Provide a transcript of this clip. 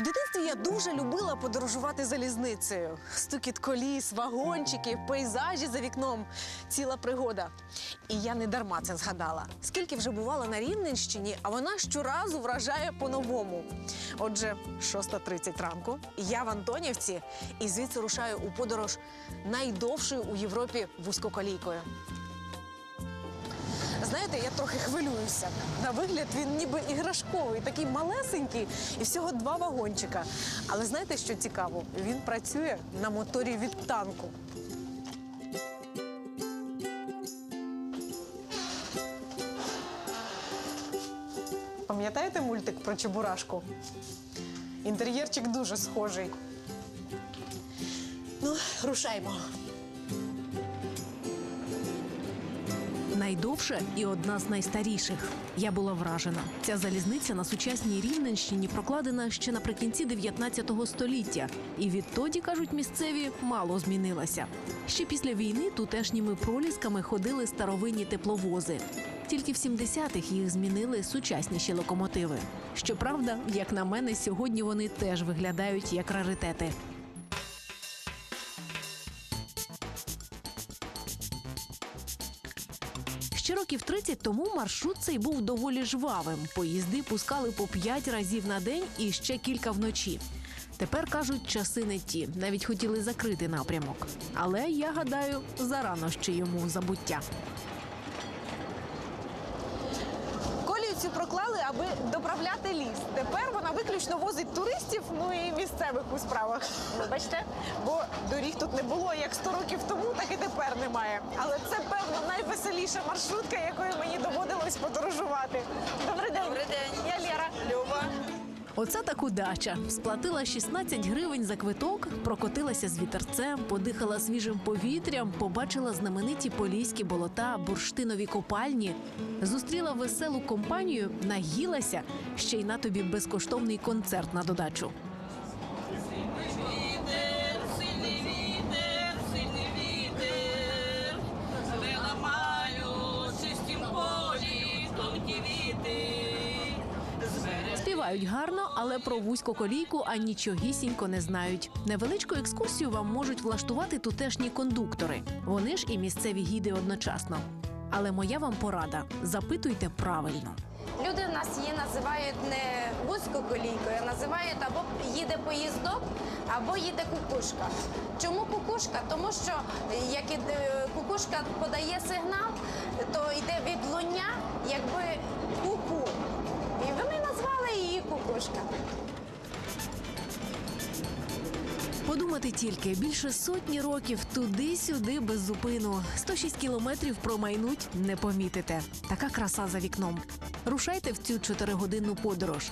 В дитинстві я дуже любила подорожувати залізницею. Стукіт коліс, вагончики, пейзажі за вікном. Ціла пригода. І я не дарма це згадала. Скільки вже бувала на Рівненщині, а вона щоразу вражає по-новому. Отже, 6.30 ранку. Я в Антонівці і звідси рушаю у подорож найдовшою у Європі вузькоколійкою. Знаєте, я трохи хвилююся. На вигляд він ніби іграшковий, такий малесенький і всього два вагончика. Але знаєте, що цікаво? Він працює на моторі від танку. Пам'ятаєте мультик про Чебурашку? Інтер'єрчик дуже схожий. Ну, рушаймо. Найдовша і одна з найстаріших. Я була вражена. Ця залізниця на сучасній Рівненщині прокладена ще наприкінці 19 століття, і відтоді кажуть місцеві мало змінилася. Ще після війни тутешніми пролісками ходили старовинні тепловози. Тільки в 70-х їх змінили сучасніші локомотиви. Щоправда, як на мене, сьогодні вони теж виглядають як раритети. Ще років 30 тому маршрут цей був доволі жвавим. Поїзди пускали по 5 разів на день і ще кілька вночі. Тепер кажуть, часи не ті. Навіть хотіли закрити напрямок. Але я гадаю, зарано ще йому забуття. Колію проклали, аби доправляти ліс. Тепер вона виключно возить туристів, ну і місцевих у справах. Вибачте, бо доріг тут не було як 100 років тому, так і тепер немає. Але це певно найвеселіша маршрутка, якою мені доводилось подорожувати. Добрий день. Добрий день. Я Лєра. Люба. Оце так удача. Сплатила 16 гривень за квиток, прокотилася з вітерцем, подихала свіжим повітрям, побачила знамениті поліські болота, бурштинові копальні, зустріла веселу компанію, наїлася, ще й на тобі безкоштовний концерт на додачу. Співають гарно, але про вузьку колійку анічогісінько не знають. Невеличку екскурсію вам можуть влаштувати тутешні кондуктори. Вони ж і місцеві гіди одночасно. Але моя вам порада: запитуйте правильно. Люди в нас її називають не вузькою колійкою, а називають або їде поїздок, або їде кукушка. Чому кукушка? Тому що е, як іде- кукушка подає сигнал, то йде відлуння, якби ку-ку. Назвали кукушка. Подумати тільки більше сотні років туди-сюди без зупину. 106 кілометрів промайнуть не помітите. Така краса за вікном. Рушайте в цю чотиригодинну подорож.